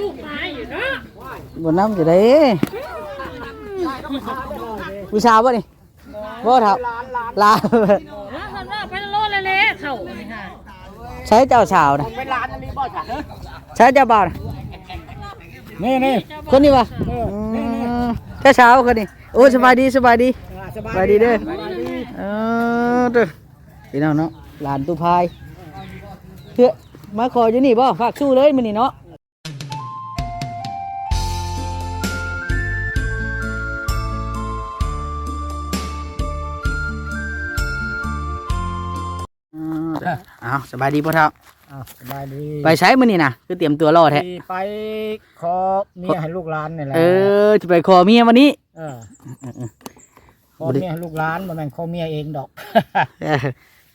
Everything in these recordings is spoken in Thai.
ตู้ไม้อยู่เนาะบนน้ำอยู่ได้ผู้ชาวบ่นี่บ่เท่าลาแล้วคนว่าไปโลดเละๆเข้านี่ค่ะใช้เจ้าสาวนะเป็นร้านอันนี้บ่จ้ะเด้อใช้เจ้าบ่าวนะนี่นี่คนนี้วะอืมเจ้าสาวคนนี้โอ้สบายดีสบายดีสสบายดีเด้อเออเด้อพี่น้องเนาะหลานตุพายเพื่อมาขออยู่นี่บ่ฝากสู้เลยมื้อนี้เนาะ อืมอ้าวสบายดีพ่อเฒ่าอ้าวสบายดีไปใช้มื้อนี้น่ะคือเตรียมตัวรอแท้ไปขอเมียให้ลูกหลานนี่แหละเออจะไปขอเมียวันนี้ เออขอเมียให้ลูกหลานบ่แม่นขอเมียเองดอกเออ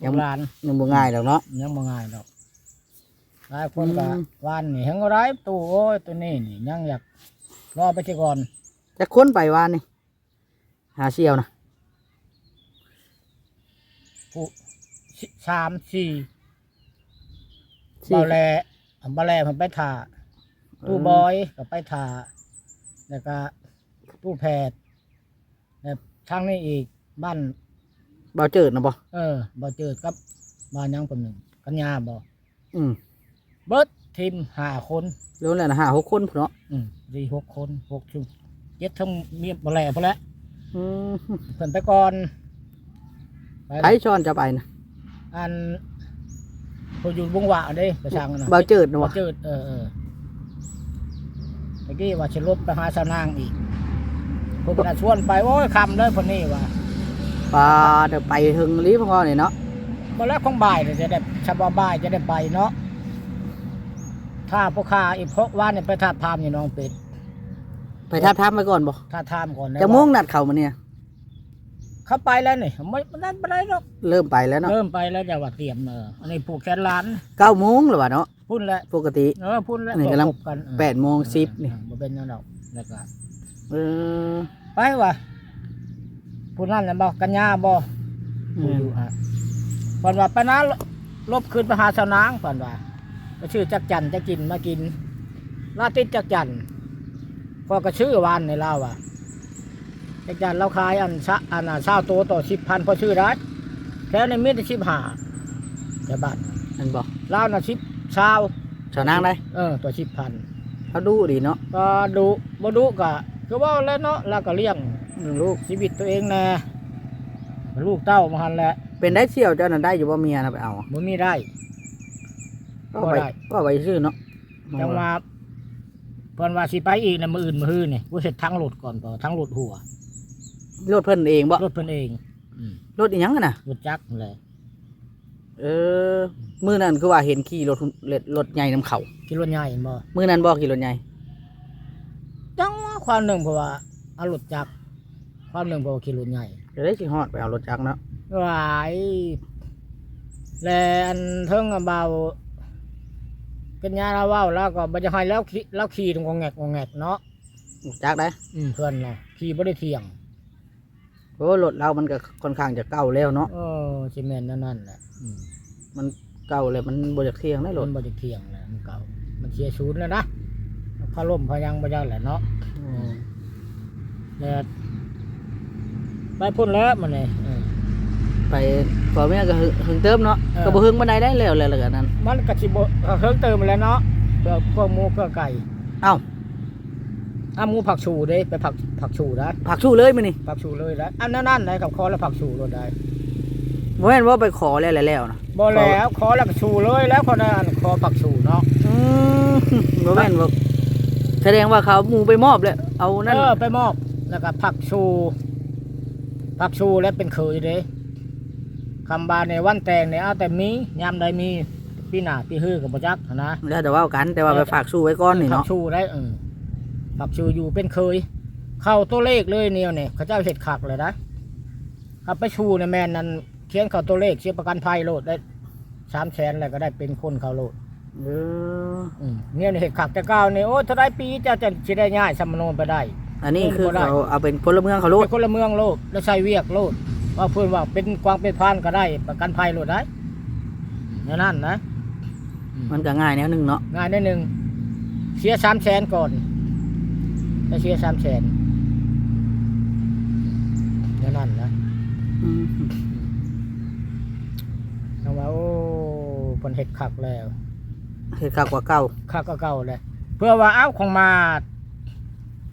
ยัลูงกหลานยังบ่ง่ายดอกเนาะยังบ่ง่ายดอกหลายคนก็อืมวานนี่เห็นก็ได้ตู้โอ้ยตัวนี้นี่ยังอยากรอไปเสียก่อนจะค้นไปวานนี่หาเชี่ยวนะผู้ สิสามสี่สี่ เบาแลเบาแลมันไปถ่าตู้บอยก็ไปถ่าแล้วก็ตู้แพทย์แล้วทางนี้อีกบ้าน เบาเจิดนะบ่เออบ่เจอกับบ้านยังคนหนึ่งกัญญาบ่อืมเบิดทีมห้าคนรู้แล้วนะหาหกคนพุ่นเนาะอืมสี่หกคนหกชุดเจ็ดทั้งเมียบ่แลพอแล้วอืมเพิ่นไปก่อนไปไผช้อนจะไปนะ อันพออยู่บุงหวะเด้ประชังนะเบาเจิดนะบ่วะเจอเออเออตะกี้ว่าจะลบไปหาสาวนางอีกพวกน่ะชวนไปโอ้ยคำเลยคนนี้ว่าปลาเดี๋ยวไปหึงลีพ่อนี่เนาะบ่แล้วของบ่ายเนี่ยจะได้ชาวบ่ายจะได้ไปเนาะถ้าพวกข้าอีกพวกว่าเนี่ยไปทาบทามอยู่น้องเป็ดไปทับทับไปก่อนบ่ถ้าทามก่อนนะ จะม่วงนัดเขามาเนี่ย เขาไปแล้วนี่ไม่ไม่ได้ไม่ได้หรอกเริ่มไปแล้วเนาะเริ่มไปแล้วจะว่าเตรียมเนอะอันนี้ผูกแขนล้านเก้าโมงหรือวะเนาะพุ่นแล้วปกติเออพุ่นแล้วนี่กำลังพบกันเออแปดโมงสิบนี่เออบ่เป็นนั่นดอกแล้วก็เออไปว่ะพุ่นนั่นน่ะบ่กัญญาบ่อืมอยู่ฮะเพิ่นว่าไปนะลบขึ้นไปหาสาวนางเพิ่นว่าก็ชื่อจักจันจะกินมากินลาติดจักจันพอก็ชื่อวานในลาวอะ จักจันเราขายอันซะอันน่ะเศร้าโตต่อสิบพันพอชื่อได้แถวในมีแต่สิบห้าแต่บัตรนั่นบ่ลาวน่ะสิบเช้าชาวนางได้เออตัวสิบพันเขาดูดีเนาะก็ดูบ่ดูก็คือว่าแล้วเนาะแล้วก็เลี้ยงลูกชีวิตตัวเองแน่ลูกเต้ามาหันแหละเป็นได้เชี่ยวเจ้านั่นได้อยู่บ่เมียนะไปเอาบ่มีได้ ก็บ่ไปได้ ก็ไปซื้อเนาะจังว่าเพิ่นว่าสิไปอีกนะมื้ออื่นมื้อฮื้อนี่กูเฮ็ดทั้งรถก่อนต่อทั้งรถหัว รถเพิ่นเองบ่รถเพิ่นเองอืมรถอีหยังอะน่ะ รถจักรนั่นแหละเออมื้อนั้นคือว่าเห็นขี่รถรถรถใหญ่นำเขาขี่รถใหญ่เห็นบ่มื้อนั้นบ่ขี่รถใหญ่จังว่าความหนึ่งเพราะว่าเอารถจักรความหนึ่งเพราะว่าขี่รถใหญ่จะได้สิฮอดไปเอารถจักรเนาะหลายแลอันเทิงอะเบาเป็นยาเราเว้าแล้วก็บ่จะให้แล้วขี่แล้วขี่ตรงงอแงกงอแงกเนาะ จักได้ อืมเพื่อนเนาะขี่บ่ได้เที่ยง โอ้รถเรามันก็ค่อนข้างจะเก่าแล้วเนาะเออสิแม่นนั่นนั่นแหละอืมมันเก่าแล้วมันบ่อยากเที่ยงได้รรถถบ่ได้เที่ยงแล้วมันเก่า มันเสียศูนย์แล้วนะพะล่มพะยังบ่ยังแหละเนาะอืมเนี่ยไปพุ่นแล้วมันนี่เออ ไปขอเมียก็หึหึงเติมเนาะเออ ก็บ่หึงบันไดได้แล้วแล้วแล้วกันนั้นมันก็สิบ่ก็เฮิงเติมแล้วเนาะเพื่อพวกหมูเพื่อไก่ เอ้า อ้าหมูผักชูเด้ไปผักผักชูได้ผักชูเลยมื้อนี้ผักชูเลยแล้วอันนั้นนั่นได้กับคอแล้วผักชูรถได้บ่แม่นว่าไปขอแล้วแล้วแล้วนะบ่แล้วคอแล้วก็ชูเลยแล้วคนนั้นคอผักชูเนาะอืมบ่แม่นว่าแสดงว่าเขาหมู่ไปมอบแล้วเอานั่นเออไปมอบแล้วก็ผักชูผักชูแล้วเป็นเคยเด้คำบาในวันแต่งเนี่ยเอาแต่มียามใดมีปีหน้าปีฮื้อกับบ่จักหั้นนะแล้วแต่ว่ากันแต่ว่าไปฝากสู้ไว้ก่อนนี่ผัเนาะกชูได้เออ ผักชูอยู่เป็นเคย เข้าตัวเลขเลยเนี่ยเนี่ยเขาเจ้าเห็ดขักเลยนะครับไปชูในยแมนนั้นเขียนเข้าตัวเลขเสียประกันภัยโลดได้สามแสนอะไรก็ได้เป็นคนเขาโลดเอออืมเนี่ยเห็ดขักแต่ก้าวเนี่ยโอ้ถ้าได้ปีเจ้าจะจะได้ง่ายสมโนไปได้ อันนี้คือบ่ได้เขาเอาเป็นพลเมืองเขาโลดเป็นคนละเมืองโลดแล้วใช้เวียกโลดว่าเพื่อนว่าเป็นกวางเป็นพานก็ได้ ประกันภัยโลดได้อย่างนั้นนะอืมมันก็ง่ายแนวหนึงเนาะง่ายนิดนึงเสียสามแสนก่อน จะเสียสามแสนเดี๋ยวนั่นนะอืมคำว่าโอ้เพิ่นเฮ็ดคักแล้วเฮ็ดคักกว่าเก่าคักก็เก่าเลยเพื่อว่าเอาของมา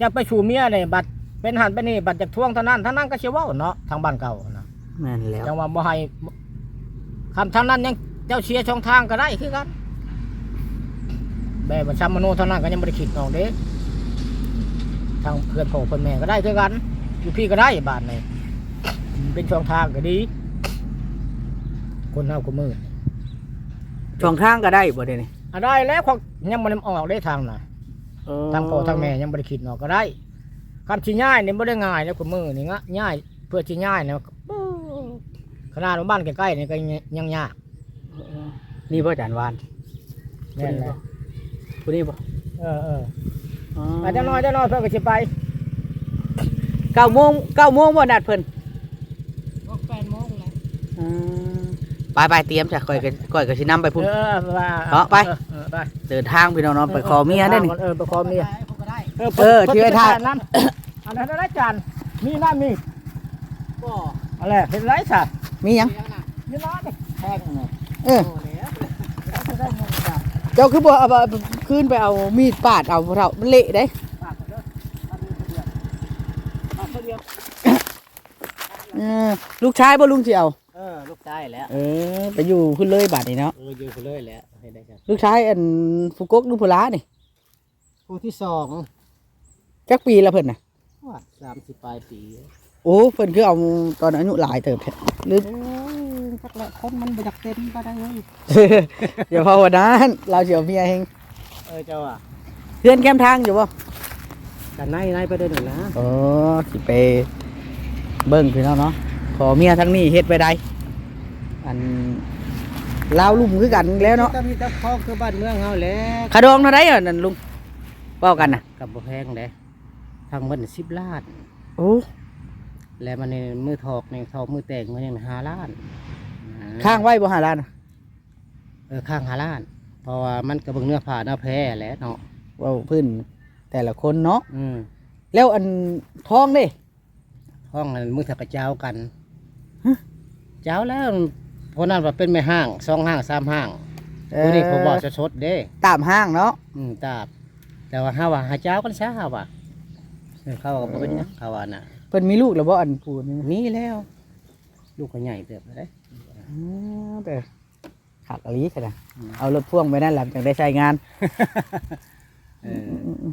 จะไปชูเมียเนี่ยบัตรเป็นหันไปนี่บัตรจากท่วงเท่านั้นเท่านั้นก็เชื่อว่าเนาะทางบ้านเก่านะแม่นแล้วจังว่าบ่ให้คำทางนั้นยังเจ้าเชียร์ช่องทางก็ได้คือกันแบบว่าชามโนเท่านั้นก็ยังบ่ได้คิดออกเด้ ทางเพื่อนพ่อเพื่อนแม่ก็ได้คือกันอยู่พี่ก็ได้บ้านนี่เป็นช่องทางก็ดี คนเฮาก็มือช่องทางก็ได้บ่เด้นี่อะได้แล้วของยังบ่ได้ออกได้ทางน่ะเออทางพ่อทางแม่ยังบ่ได้คิดออกก็ได้คำที่ง่ายนี่บ่ได้ง่ายแล้วคนมือนี่งะง่าย เพื่อที่ง่ายเนี่ยขนาดว่าบ้านใกล้ๆนี่ก็ยังยากนี่บ่อาจารย์วานแม่นแล้วผู้นี้บ่เออเออ อ๋ออาจจะน้อยจะน้อยเพื่อนก็สิไปเก้าโมงเก้าโมงบ่นัดเพิ่นแปดโมงแล้วอืมไปไปเตรียมจ้ะก่อยก็ก่อยก็สินำไปพุ่น เออว่าเนาะไปออเออไปเดินทางพี่น้องเนาะไปขอเมียได้นี่ เออไปขอเมียเออที่ไว้ท่าอันนั้นอันนั้นได้จานมีน้ำมีอะไรเห็นไรสัตว์มีหยังมีน้ำนี่แทงนี่เออ จะได้เงินจ้ะ เจ้าคือบ่เอาเอาคืนไปเอามีดปาดเอาเท่ามันเละเด้ฝากเด้อฝากเดียวฝากเดียวเออลูกชายบ่ลุงสิเอาเออลูกชายแล้วเออไปอยู่พุ่นเลยบาดนี้เนาะเอออยู่ไปเลยแหล้วให้ได้จ้ะลูกชายอันฟุกกลูกพลานี่ผู้ที่สองจักปีละเพิ่นน่ะว่าสามสิบปลายปีโอ้เพิ่นคือเอาตอนอายุหลายเติบแท้หรือเอ้ย จักแหละคนมันไปจักเต็มก็ได้เว้ยอย่าพอวันนั้นเราสิเอาเมียเฮงเออเจ้าอะเพื่อนแคมทางอยู่บ่กันไนไนไปเดินหน่อยนะอ๋อสิไปเบิ่งพี่น้องเนาะขอเมียทั้งนี้เฮ็ดไปได้อันลาวลุ่มคือกันแล้วเนาะมีแต่คอกคือบ้านเมืองเฮาแหละขะดองเท่าไดอะนั่นลุงเว้ากันน่ะกับบ่แพงเด้ทางมันสิบล้าน โอ้แล้วมันในมือถอกในทอกมือแต่งมันยังห้าล้าน ข้างไว้บ่หาล้านน่ะเออข้างห้าล้าน เพราะว่ามันกระเบื้องเนื้อผ้าเนื้อแพ้แหละเนาะเว้าพื้นแต่ละคนเนาะอืมแล้วอันท้องเด้ห้องนั้นมือถักกระเจ้ากันเจ้าแล้วเพราะนั้นว่าเป็นแม่ห้างสองห้างสามห้างเอผู้นี้ผมบอกจะชดเด้ ตามห้างเนาะ อืมตาบแต่ว่าห้าว่าหาเจ้ากันซะว่าเออเขาก็บ่เป็นหยังเขาว่าน่ะ เพิ่นมีลูกแล้วบ่อันปูนี่มีแล้ว ลูกก็ใหญ่เติบเลยอ๋อ แต่ขักอลีค่ะนะเอารถพ่วงไปนั่นหลังจากได้ใช้งานเออ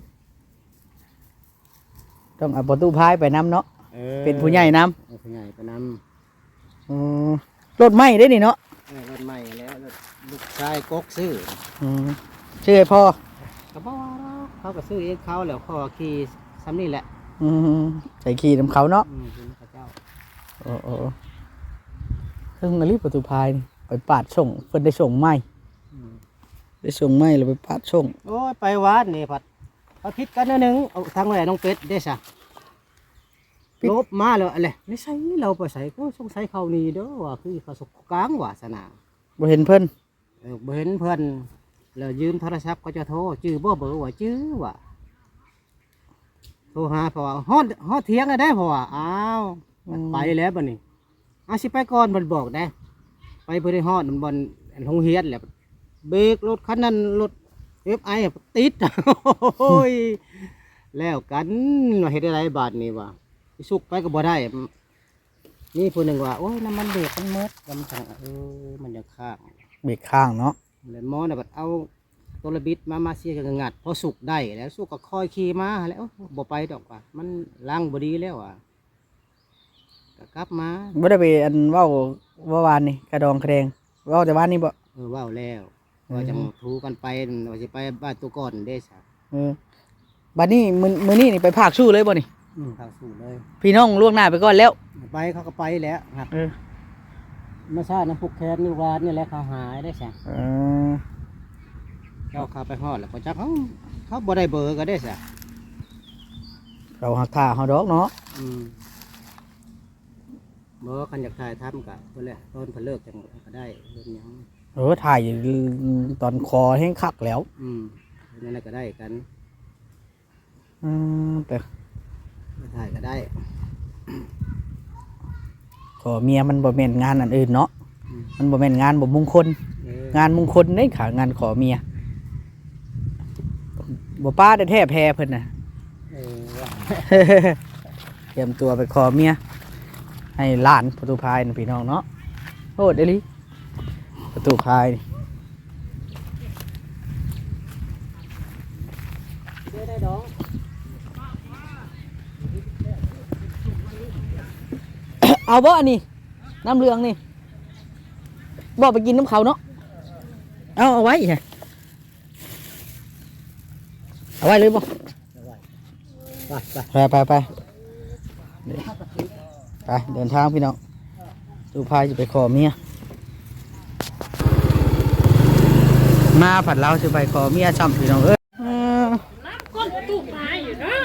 ต้องเอาประตูพายไปน้ำเนาะออเป็นผู้ใหญ่น้เออผู้ใหญ่ไปนำำอืมรถไหม้ได้นี่เนาะเออรถใหม่แล้วรถลูกชายกกซื้ออืมชื่อให้พ่อก็บอกว่าเขาก็ซื้อเองเขาแล้วเขาก็ขี่ซ้ำนี่แหละอืมใส่ขี่นำเขาเนาะอืมเป็นพระเจ้าโอ้ โอ้เครื่องอลีประตูพายนี่ไปปาดส่งเพิ่นได้ส่งไหม้อืมได้ส่งไหม้แล้วไปปาดส่งโอ้ยไปวัดนี่ผัดเขาคิดกันนิดนึงเอาทางไหนน้องเป็ดได้ซะลบมาเลยอะไรไม่ใช่เราไปใส่ก็สงสัยเขานี่เด้อว่าคือเขาสกกลางวาสนาบ่เห็นเพิ่นเออบ่เห็นเพื่อนแล้วยืมโทรศัพท์ก็จะโทรจื้อบ่เบอร์ว่าจื้อว่าโทรหาเพราะว่าฮอดฮอดเที่ยงแล้วได้เพราะว่าอ้าวมันไปแล้วบัดนี้ อาสิไปก่อนมันบอกได้ไปบ่ได้ฮอดมันบ่อนอันโรงเรียนแหละเบรกรถคันนั้นรถ FI อะติดโอ้ยแล้วกันว่าเฮ็ดอะไรบาดนี้วะสิสุกไปก็บ่ได้นี่ผู้หนึงว่าโอ้ยน้ำมันเบรกมันหมดกำจังเออมันจะค้างเบรกข้างเนาะเลยหมอน่ะบัดเอาตัวระบิดมามาเสียกันงัดพอสุกได้แล้วสุกก็ค่อยขี่มาแล้วบ่ไปดอกว่ามันล้างบ่ดีแล้วอะ ก็กลับมาบ่ได้ไปอันเว้าเมื่อวานนี่กระดองกระแดงเว้าแต่ว่านนี่บ่เออเว้าแล้วว่าจะมาทูกันไปว่าสิไปบ้านตัวก่อนเด้ซะเออบัดนี้มื้อมื้อนี้นี่ไปภาคสู้เลยบ่นี่อืมทางสู่เลย พี่น้องล่วงหน้าไปก่อนแล้ว ไปเขาก็ไปแล้วหักเออไม่ใช่นะพวกแคทนี่วานนี่แหละเขาหายได้ซะเออเจ้าเขาไปฮอดแล้วก็จักเขาเขาบ่ได้เบอร์ก็ได้ซะเราหักท่าเฮาดอกเนาะอืมเบอร์คันอยากถ่ายทำกะเพิ่นแหละต้นเพิ่นเลิกจังก็ได้เรื่องหยังเออถ่ายอยู่ตอนคอแห้งคักแล้วอืมนั่นนะก็ได้กันอืมแต่มาถ่ายก็ได้ขอเมียมันบ่แม่นงานอันอื่นเนาะอืมมันบ่แม่นงานบ่มงคลเอองานมงคลเด้ขางานขอเมียบ่ป้าได้แท้แพ้เพิ่นน่ะเออว่าเตรียมตัวไปขอเมีย ให้หลานประตูพายนะพี่น้องเนาะโอ้เดลิประตูพายเอาบ่อันนี้น้ำเรืองนี่บ่ไปกินน้ำเขาเนาะเอาเอาไว้ไงเอาไว้เลยบ่ไปไปไปไป ไปเดี๋ยวไปเดินทางพี่น้องตูพายจะไปขอเมีย มาผัดเราจะไปขอเมียจำพี่น้องเอ้ยเออก้นตู้ไม้อยู่นะ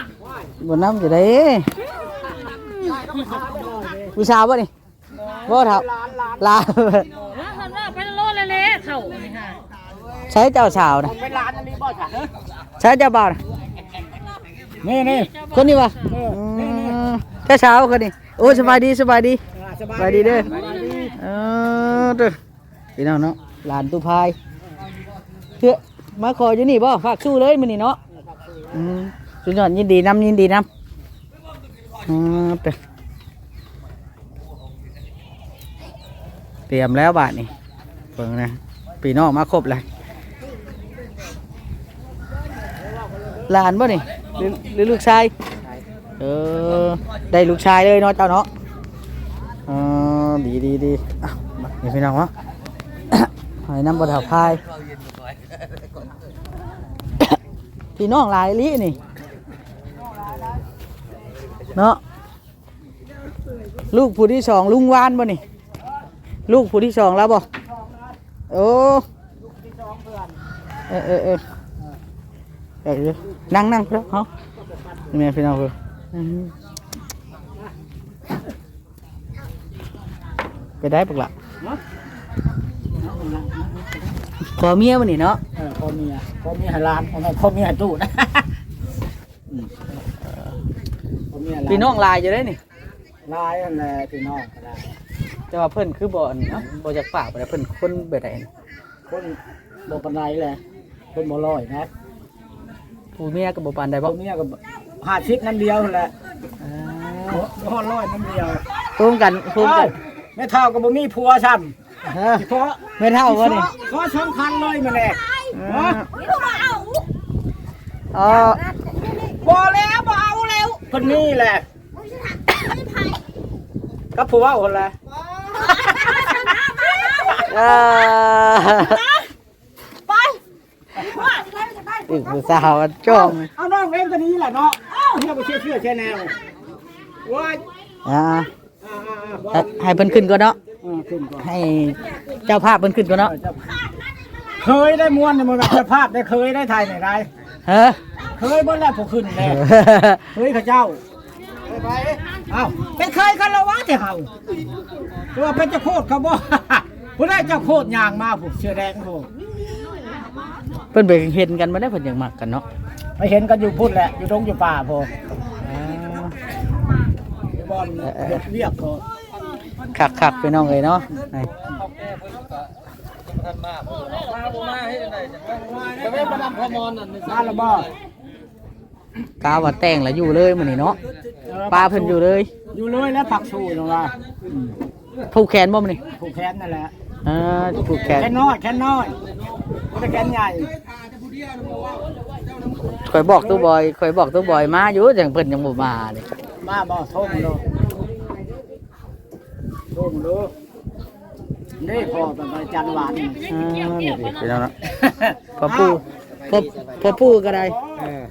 บนน้ำจะได้ผู้ชาวบ่นี่บ่เท่าลาแล้วทำว่าไปโลเละๆเข่านี่ค่ะใช้เจ้าสาวนะเป็นร้านอันนี้บ่จ้ะใช้เจ้าบ่าวนะนี่นี่คนนี้วะอืมเจ้าสาวคนนี้ โอ้สบายดีสบายดีสสบายดีเด้อเออเด้อพี่น้องเนาะหลานตูพายเพื่อมาขออยู่นี่บ่ฝากสู้เลยมื้อนี้เนาะอืมสุดยอดยินดีนํยินดีนํอืมเด้อเตรียมแล้วบาดนี้เบิ่งนะพี่น้องมาครบเลยหลานบ่นี่หรือหรือลูกชาย เออ ได้ลูกชายเลยเนาะเจ้าเนาะอ๋อดีดีดีอะมาเดี๋ยวพี่น้องวะหอยน้ำบดาพายพี่น้องหลายลินี่ เนาะลูกผู้ที่สองลุงวานบ่นี่ ลูกผู้ที่สองแล้วบ่โอ้เออเออเออเออเออนั่งนั่งเพื่อนเขานี่แม่พี่น้องเพื่อน ไปได้ปะละขอเมียวันนี้เนาะเออพ่อเมียพ่อเมียให้ร้านพ่อแม่พ่อเมียให้ตู้นะอืมเออพ่อเมียร้าพี่น้องลายจะได้นี่ลายนั่นแหละพี่น้องก็ได้แต่ว่าเพิ่นคือบ่อนเนาะบ่จากปากบ่ได้เพิ่นคนแบบใดนี่คนบ่ปานใดแหละคนบ่ร้อยนะผู้เมียก็บ่ปานใดพ่บ่อเมียก็ ห้าชิดน้ำเดียวนั่นแหละอ่าบ่บ่ร้อยน้ำเดียวร่วมกันร่วมกัเอ้านแม่เท่าก็บ่มีผัวซ้ำฮะเพราะไม่เท่าบ่นี่ขอสำคัญเลยมาแหละอ่าอ๋อบ่แล้วบ่เอาแล้วคนนี้แหละกับผัวคนละเอออีกผู้สาวอะจ้องเอาน้องเอ็มคนนี้แหละเนาะ เนี่ยบ่เชื่อเชื่อแช่แนวว่าอ่าอ่าอ่าอ่าบ่ให้ให้เพิ่นขึ้นก่อนเนาะอ่าขึ้นก่อนให้เจ้าภาพเพิ่นขึ้นก่อนเนาะเคยได้ม้วนในมือแบบสภาพได้เคยได้ถ่ายไหนได้ฮะเคยบ่แล้วผมขึ้นแน่เคยข้าเจ้าไปเอ้าเป็นเคยกันแล้ววะที่เฮาตัวเป็นเจ้าโคตรเขาบ่ ผู้ได้เจ้าโคตรยางมาผมเสื้อแดงผม เพิ่นไปเห็นกันบ่ได้เพิ่นอยากมักกันเนาะ ไปเห็นกันอยู่พุ่นแหละ อยู่ดงอยู่ป่าพออบอลเฮ็ดเรียกพอคักคักๆไปน้องเลยเนาะนี่จะไม่ประดำพมอนนั่นมาละบ่กาว่าแต่งแล้วอยู่เลยมื้อนี้เนาะปลาเพิ่นอยู่เลย อยู่เลยแล้วผักชูลงมาผูกแขนบ่มื้อนี้ผูกแขนนั่นแหละอ่าผูกแขนแขนน้อยแขนน้อยไม่ได้แขนใหญ่ ข่อยบอกตู้บอยข่อยบอกตู้บอยมาอยู่จังเพิ่นยังบ่มาเลยมาบ่โทษมาดูโทษมาดูนี่พอเป็นไปจันทร์หวานอ่านี่ดิไปแล้วเนาะพ่อปู่พ่อพ่อปู่ก็ได้เออ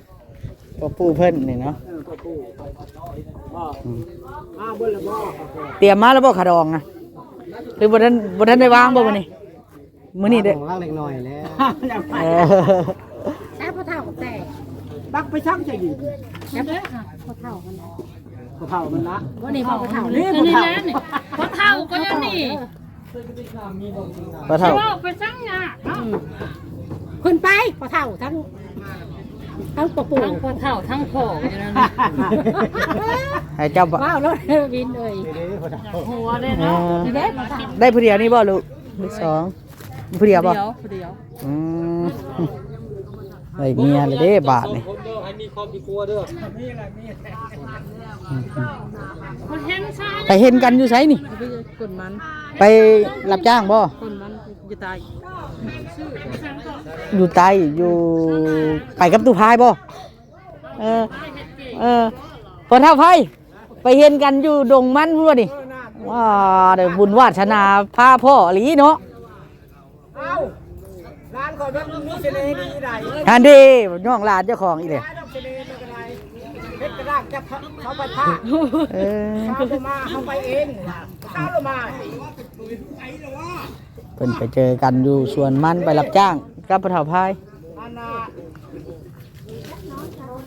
พ่อปู่เพิ่นนี่เนาะเออพ่อปู่บ่มาเบิ่งละบ่เตรียมมาแล้วบ่ขาดองนะหรือบ่ทันบ่ทันได้วางบ่มื้อนี้มื้อนี้เด้อ ของล่างเล็กน้อยแล้วยังไปเออ แซ่บพอเท่ากับแต่ ตักไปช่างจะอยู่แซ่บเลยค่ะพอเท่ามันนะกระเพรามันละวันนี้พอเท่านี่นี่พอเท่านี่พอเท่าก็ยังนี่บ่เท่าว่าไปสั่งงาขึ้นไปพอเท่าทั้งทั้งปะปูทั้งพ่อเฒ่าทั้งพ่ออยู่นั่นให้เจ้าบ่ว้าวแล้ววินเลยหัวเลยเอเนาะอเด็กพอเท่าได้ผู้เดียวนี่บ่ลูกลูกสองผู้เดียวบ่เดียวเดียวอืม ได้เมียเลยเด้บาทนี่มันเห็นซะไปเห็นกันอยู่ไสนี่ กดมันไปรับจ้างบ่กดมันจะตายอยู่ไตอยู่ไปกับตู้พายบ่เออเออพอเท่าไฟไปเห็นกันอยู่ดงมันพุ่นวะนี่ว้าเดี๋ยวบุญวาสนาพาพ่อหลีเนาะเอ้า ร้านขอยมันมีเสน่ห์ดีไดอันดีน้องหลานเจ้าของอีเลยร้านดอกเสน่ห์มันก็ได้เฮ็ดกระด้างจะเขาไปพาเออข้าวลงมาเขาไปเองข้าวลงมาเพิ่นไปเจอกันอยู่สวนมันไปรับจ้างกับพระเท่าพายอันน่ะ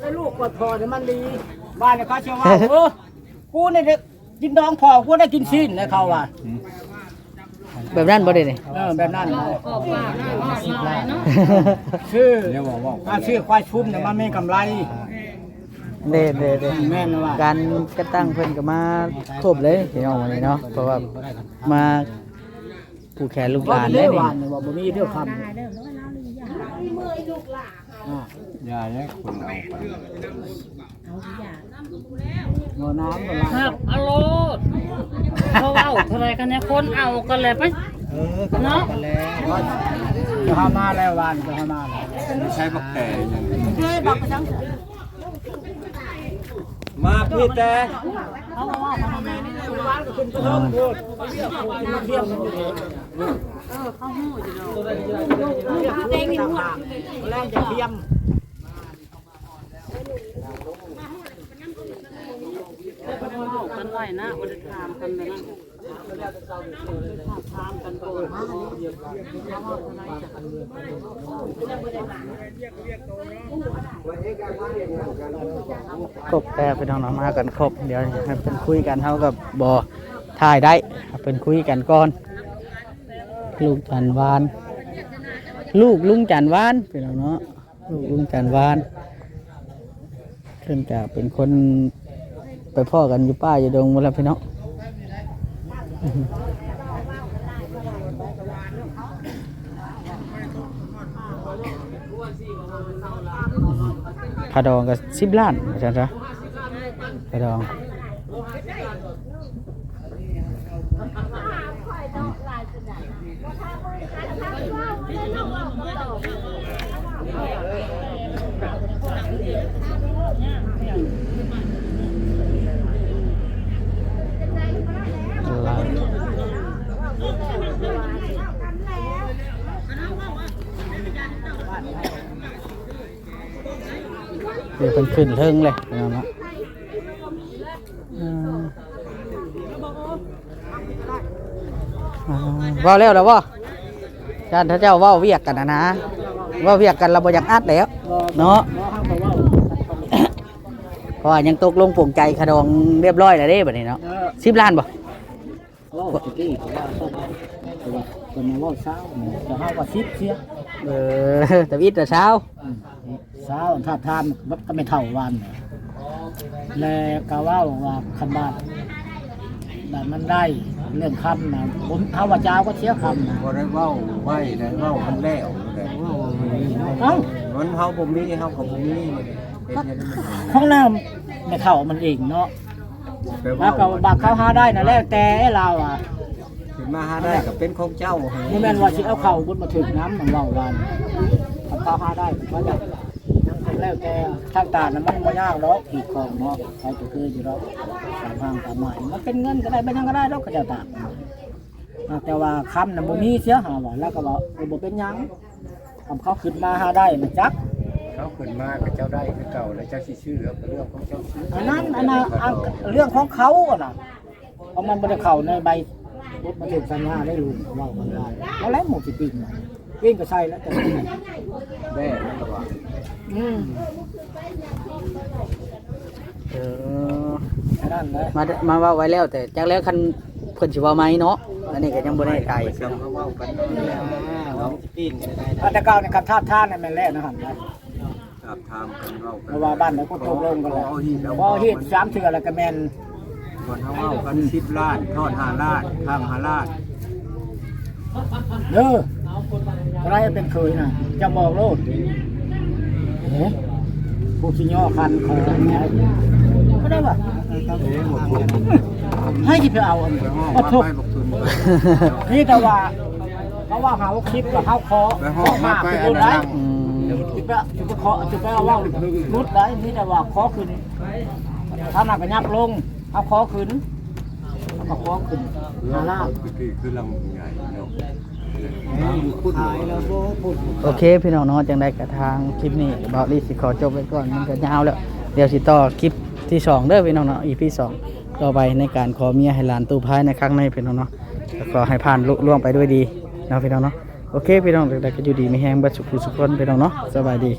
ไอ้ลูกกดพอเนี่ยมันดีบ้านเนี่ยเขาเชื่อว่าเออกูเนี่ยได้กินดองพอกูได้กินชิ้นนะเขาว่า แบบนั้นบ่ได้นี่ เออแบบนั้นนะก็ว่าหน้าว่าหลายเนาะชื่อถ้าชื่อควายชุ่มเนี่ยมันไม่กำไร เด้เด้เด้แม่นว่า การกระตั้งเพิ่นก็มาครบเลยพี่น้องวันนี้เนาะเพราะว่ามา ผู้แขนลูกหว่าลานเรื่ได้องนี่วานเนี่ยว่าบ่มีเรื่องคำอ่าอย่าเนี่ยคุณเอาไปหน่อน้ำก็คลารับอโลดเขาเอาเท่าไรกันเนี่ยคนเอากันเลยไปเออก็เนาะแล้วจะเข้ามาแล้ววานจะเข้ามาแล้วไม่ใช่บักแต่อย่างเฮ้ยบอกไปจังมาพี่แต่วานก็ขึ้นไปเริ่มพูดมาเที่ยง มันอยู่นี่เด็กนี่หมดแรงจะเทียมกันไหว้นะบริถามกันไปนะถามกันโก่อนครบแต่พี่น้องเนาะมากันครบ เดี๋ยวเพิ่นคุยกันเฮากับบ่ถ่ายได้เพิ่นคุยกันก่อน ลูกจันวาน ลูกลุงจันวานพี่น้องเนาะลูกลุงจันวานเพิ่นก็เป็นคนไปพ่อกันอยู่ป้าอยู่ดงมดแล้วพี่น้องอื้อหือพาดองก็สิบล้านใช่ไหมพาดอง เดี๋ยวเป็นขึ้นเทิงเลยพี่น้องเนาะอืมอ่าเว่าแล้วแล้วว่าจานถ้าเจ้าเว่าเวียกกันนะนะเว่าเวียกกันเราบ่อยากอัดแล้วเนาะเพราะว่ายังตกลงปลงใจขดองเรียบร้อยแล้วเด้บัดนี้เนาะเออสิบล้านบ่โอ้ตะกี้ผมว่าต้นแต่ว่าคนมาว่าเช้าจะห้าว่าสิบเสียเออแต่วิทย์แต่เช้าเช้าถ้าทานมันก็ไม่เท่าวันแล้วก็ว่าว่าคำบาดแบบมันได้เรื่องคำนะผมเท้าว่าเจ้าก็เสียคำนะบ่ได้เว้าไว้ได้เว้ามันแล้วแต่เอ้ามันเฮาบ่มีเฮาก็บ่มีเฮ็ดให้มันห้องน้ำไม่เท่ามันเองเนาะไปแล้เว้าวก็บากเขาหาได้นะแล้วแต่เราอะขึ้นมาหาได้ก็เป็นของเจ้าให้นี่แม่นว่าสิเอาเข่าบุญมาถึงน้ำของเราวันถ้าเขาหาได้ก็จะ แล้วแต่ทางตานะมันไม่ยากหรอกขีดของเนาะใครจะคืออยู่หรอกตามทางตามหมายมันเป็นเงินก็ได้ไม่ยังก็ได้หรอกก็จะตากอ่าแต่ว่าคำน่ะบ่มีเสียหาว่าแล้วก็บอกบ่เป็นหยังคำเขาขึ้นมาหาได้มันจักเขาขึ้นมาก็เจ้าได้คือเก่าแล้วเจ้าสิชื่อเอาเป็นเรื่องของเจ้าชื่ออันนั้นอันนั้นเรื่องของเขาอะนะเพราะมันไม่ได้เข้าในใบรถมาถึงสัญญาได้ลุงเราคนได้แล้วแล้วหมดสิปิ้ง น่ะปิ้งก็ใช่แล้วแต่ไม่ได้แม่นั่นก็ว่าอืมเออแค่นั้นเลยมามาว่าไว้แล้วแต่จากแล้วคันเพิ่นสิว้าไหมเนาะอันนี้ก็ยังบ่ได้ใจไปซ้ำเขาเว้ากันแล้วน้องสิปีนกันได้ถ้าแต่เก่าในคำท่าท่านนั่นแม่นแล้นะครับครับทามกันเว้ากัเพราะว่าบ้านเราก็ตกลงกันแล้วเอาหินเฮ็ดสามเทื่อแล้วก็แม่นก่อนเขาเว้ากัน10ล้านทอด5ล้านข้าง5ล้านเด้อ ไรเป็นเคยน่ะจะบอกโลดเอ๊ะผู้สิย่อคันของไงก็ได้ป่ะเอ๊ะหมดทุนให้ที่ไปเอาอันนี้ไปห้องเอามาทุกไปบอกทุนไปนี่แต่ว่าเขาว่าหาว่าคลิปกับเขาคอไปห้องมาไปเป็นอันไรนั้นอืมจุดไปจุดไปเคาะจุดไปเอาว่ารุดได้นี่แต่ว่าคอขึ้นถ้าหนักก็ยับลง เอาคอขึ้นเอาก็คอขึ้นหาล่าบคือคือลำใหญ่เนาะ โอเค พี่น้องเนาะจังได้กระทางคลิปนี้บาวลี่สิขอจบไว้ก่อนมันก็ยาวแล้ว เดี๋ยวสิต่อคลิปที่สองเด้อพี่น้องเนาะ EP สองต่อไปในการขอเมียให้หลานตู้พายในครั้งในพี่น้องเนาะแล้วก็ให้ผ่านลุล่วงไปด้วยดีเนาะพี่น้องเนาะโอเค พี่น้องเด็กๆก็อยู่ดีไม่แห้งบัดสุขสุขคนพี่น้องเนาะสบายดี